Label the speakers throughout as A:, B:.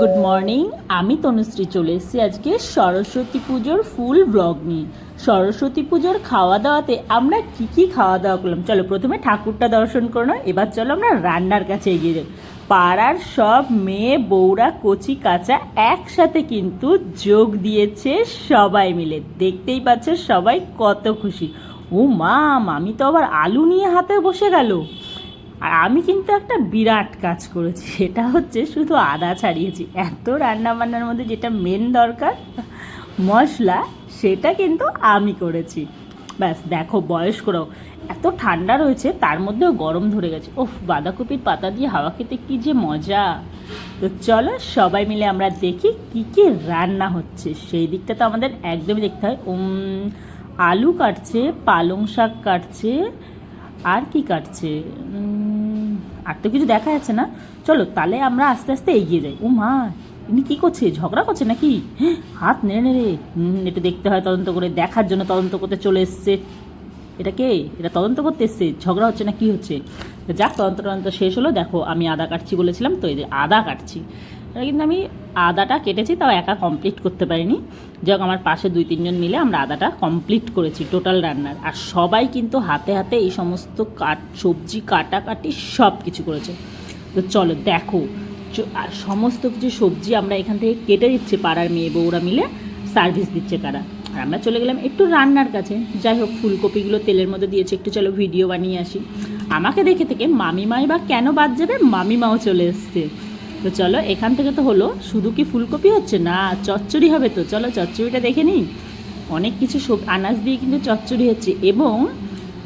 A: Good morning আমি তনুশ্রী চলে এসেছি আজকে সরস্বতী পুজোর ফুল ব্লগ নিয়ে। সরস্বতী পুজোর খাওয়া দাওয়াতে আমরা কি কি খাওয়া দাওয়া করলাম? চলো প্রথমে ঠাকুরটা দর্শন করে নাও। এবার চলো আমরা রান্নার কাছে এগিয়ে যাই। পাড়ার সব মেয়ে, বউরা, কচি, কাঁচা একসাথে কিন্তু যোগ দিয়েছে সবাই মিলে। দেখতেই পাচ্ছে সবাই কত খুশি। ও মা, মামি তো আবার আলু নিয়ে হাতে বসে গেল। আর আমি কিন্তু একটা বিরাট কাজ করেছি, সেটা হচ্ছে শুধু আদা ছাড়িয়েছি। এত রান্না বান্নার মধ্যে যেটা মেন দরকার, মশলা, সেটা কিন্তু আমি করেছি। ব্যাস, দেখো বয়স্করাও, এত ঠান্ডা রয়েছে, তার মধ্যেও গরম ধরে গেছে। ওফ বাঁধাকপির পাতা দিয়ে হাওয়া খেতে কি যে মজা। তো চলো সবাই মিলে আমরা দেখি কি কি রান্না হচ্ছে। সেই দিকটা তো আমাদের একদমই দেখতে হয়। আলু কাটছে, পালং শাক কাটছে, আর কি কাটছে? আর তো কিছু দেখা যাচ্ছে না। চলো তাহলে আমরা আস্তে আস্তে এগিয়ে যাই। ও মা ইনি কী করছে? ঝগড়া করছে নাকি? হ্যাঁ, হাত নেড়ে নেড়ে। একটু দেখতে হয় তদন্ত করে দেখার জন্য তদন্ত করতে চলে এসছে। এটা কে? এটা তদন্ত করতে এসছে? ঝগড়া হচ্ছে না কি হচ্ছে? যাক তদন্ত তদন্ত শেষ হলো। দেখো আমি আদা কাটছি বলেছিলাম তো এই যে আদা কাটছি। কিন্তু আমি আদাটা কেটেছি, তাও একা কমপ্লিট করতে পারিনি। যাক আমার পাশে দুই তিনজন মিলে আমরা আদাটা কমপ্লিট করেছি টোটাল রান্নার। আর সবাই কিন্তু হাতে হাতে এই সমস্ত কাট সবজি, কাটাকাটি সব কিছু করেছে। তো চলো দেখো আর সমস্ত কিছু সবজি আমরা এখান থেকে কেটে দিচ্ছি পাড়ার মেয়ে বউরা মিলে সার্ভিস দিচ্ছে তারা। আর আমরা চলে গেলাম একটু রান্নার কাছে। যাই হোক, ফুলকপিগুলো তেলের মধ্যে দিয়েছে, একটু চলো ভিডিও বানিয়ে আসি। আমাকে দেখে থেকে মামিমাই বা কেন বাদ যাবে, মামিমাও চলে এসছে। তো চলো, এখান থেকে তো হলো। শুধু কি ফুলকপি হচ্ছে? না, চচ্চড়ি হবে তো। চলো, চচ্চড়িটা দেখে নিই। অনেক কিছু সব আনাজ দিয়ে কিন্তু চচ্চড়ি হচ্ছে এবং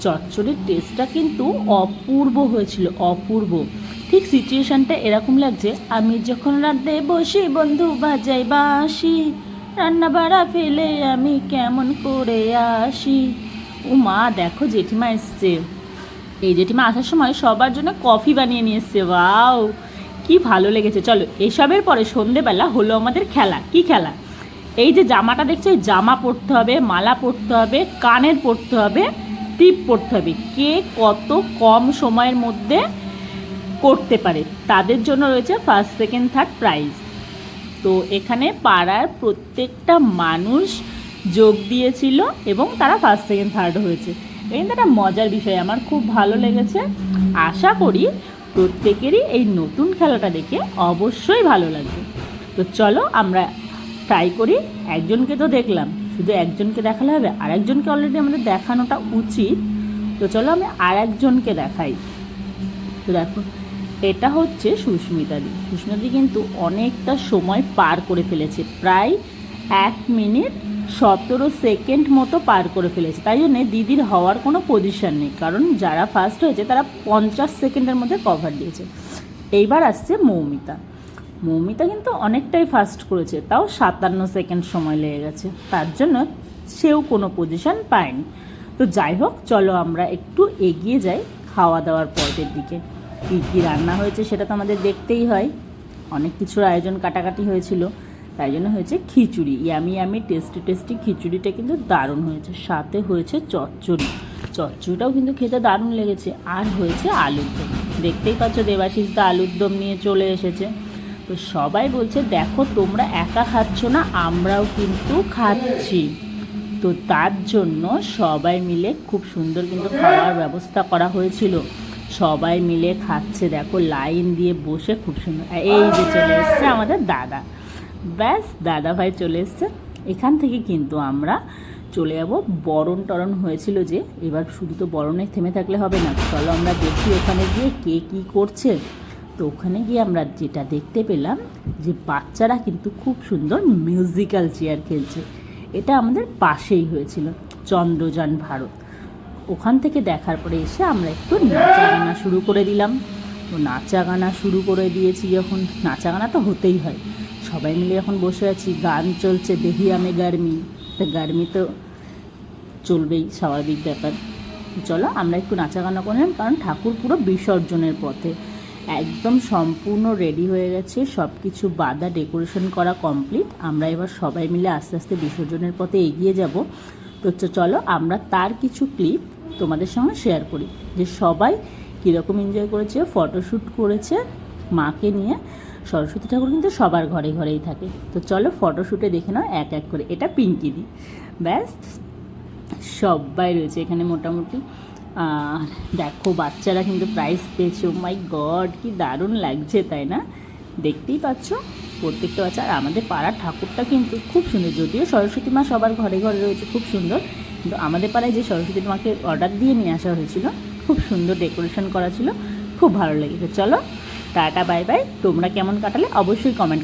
A: চচ্চড়ির টেস্টটা কিন্তু অপূর্ব হয়েছিল, অপূর্ব। ঠিক সিচুয়েশানটা এরকম লাগছে, আমি যখন রাতে বসি, বন্ধু বাজাই বাসি রান্না বাড়া ফেলে আমি কেমন করে আসি? ও মা দেখো জেঠিমা এসছে। এই জেঠিমা আসার সময় সবার জন্য কফি বানিয়ে নিয়ে এসছে, ওয়াও! কি ভালো লেগেছে, চলো। এসবের পরে সন্ধেবেলা হলো আমাদের খেলা। কি খেলা? এই যে জামাটা দেখছ জামা পরতে হবে, মালা পরতে হবে, কানের পরতে হবে, টিপ পরতে হবে। কে কত কম সময়ের মধ্যে করতে পারে? তাদের জন্য রয়েছে ফার্স্ট সেকেন্ড থার্ড প্রাইজ তো এখানে পাড়ার প্রত্যেকটা মানুষ যোগ দিয়েছিল এবং তারা ফার্স্ট সেকেন্ড থার্ড হয়েছে। এটা একটা মজার বিষয়, আমার খুব ভালো লেগেছে। আশা করি প্রত্যেকেরই এই নতুন খেলাটা দেখে অবশ্যই ভালো লাগবে। তো চলো আমরা ট্রাই করি। একজনকে তো দেখলাম। শুধু একজনকে দেখালে হবে। আরেকজনকে অলরেডি আমাদের দেখানোটা উচিত। তো চলো আমি আরেকজনকে দেখাই। তো দেখো, এটা হচ্ছে সুস্মিতাদি সুস্মিতাদি কিন্তু অনেকটা সময় পার করে ফেলেছে। প্রায় এক মিনিট সতেরো সেকেন্ড মতো পার করে ফেলেছে। তাই জন্যে দিদির হওয়ার কোনো পজিশন নেই। কারণ যারা ফার্স্ট হয়েছে, তারা পঞ্চাশ সেকেন্ডের মধ্যে কভার দিয়েছে। এইবার আসছে মৌমিতা। মৌমিতা কিন্তু অনেকটাই ফাস্ট করেছে, তাও সাতান্ন সেকেন্ড সময় লেগে গেছে। তার জন্য সেও কোনো পজিশন পায়নি। তো যাই হোক, চলো আমরা একটু এগিয়ে যাই খাওয়া দাওয়ার পর্বের দিকে। কী কী রান্না হয়েছে সেটা তো আমাদের দেখতেই হয়। অনেক কিছুর আয়োজন কাটাকাটি হয়েছিল। তাই জন্য হয়েছে খিচুড়ি, ইয়ামি ইয়ামি টেস্টি টেস্টি খিচুড়িটা কিন্তু দারুণ হয়েছে। সাথে হয়েছে চচ্চড়ি। চচ্চড়িটাও কিন্তু খেতে দারুণ লেগেছে। আর হয়েছে আলুর দম। দেখতেই পাচ্ছ দেবাশিস দা আলুর দম নিয়ে চলে এসেছে। তো সবাই বলছে, দেখো, তোমরা একা খাচ্ছ না, আমরাও কিন্তু খাচ্ছি। তো তার জন্য সবাই মিলে খুব সুন্দর কিন্তু খাওয়ার ব্যবস্থা করা হয়েছিল। সবাই মিলে খাচ্ছে, দেখো, লাইন দিয়ে বসে খুব সুন্দর। এই যে চলে এসছে আমাদের দাদা। ব্যাস দাদা ভাই চলে এসছে। এখান থেকে কিন্তু আমরা চলে যাব। বরণ টরণ হয়েছিল যে, এবার শুধু তো বরণে থেমে থাকলে হবে না। চলো আমরা দেখি ওখানে গিয়ে কে কী করছে। তো ওখানে গিয়ে আমরা যেটা দেখতে পেলাম যে, বাচ্চারা কিন্তু খুব সুন্দর মিউজিক্যাল চেয়ার খেলছে। এটা আমাদের পাশেই হয়েছিল, চন্দ্রযান ভারত। ওখান থেকে দেখার পরে এসে আমরা একটু নাচা গানা শুরু করে দিলাম। তো নাচা গানা শুরু করে দিয়েছি যখন। নাচা গানা তো হতেই হয়। সবাই মিলে এখন বসে আছি। গান চলছে দেহি আমি গার্মি। তা গার্মি তো চলবেই, স্বাভাবিক ব্যাপার। চলো আমরা একটু নাচা গানা করলাম কারণ ঠাকুর পুরো বিসর্জনের পথে। একদম সম্পূর্ণ রেডি হয়ে গেছে সব কিছু বাদা ডেকোরেশন করা কমপ্লিট আমরা এবার সবাই মিলে আস্তে আস্তে বিসর্জনের পথে এগিয়ে যাব। তো চলো আমরা তার কিছু ক্লিপ তোমাদের সঙ্গে শেয়ার করি। যে সবাই কীরকম এনজয় করেছে ফটোশ্যুট করেছে মাকে নিয়ে। সরস্বতী ঠাকুর কিন্তু সবার ঘরে ঘরেই থাকে। তো চলো ফটোশ্যুটে দেখে নাও এক এক করে। এটা পিঙ্কি দি। ব্যাস, সবাই রয়েছে এখানে মোটামুটি। আর দেখো, বাচ্চারা কিন্তু প্রাইজ পেয়েছে। মাই গড কি দারুণ লাগছে, তাই না? দেখতেই পাচ্ছ, প্রত্যেকটা বাচ্চা। আর আমাদের পাড়ার ঠাকুরটা কিন্তু খুব সুন্দর। যদিও সরস্বতী মা সবার ঘরে ঘরে রয়েছে, খুব সুন্দর। কিন্তু আমাদের পাড়ায় যে সরস্বতী মাকে অর্ডার দিয়ে নিয়ে আসা হয়েছিল, খুব সুন্দর ডেকোরেশন করা ছিল, খুব ভালো লেগেছে। চলো টাটা বাই বাই। তোমরা কেমন কাটালে অবশ্যই কমেন্ট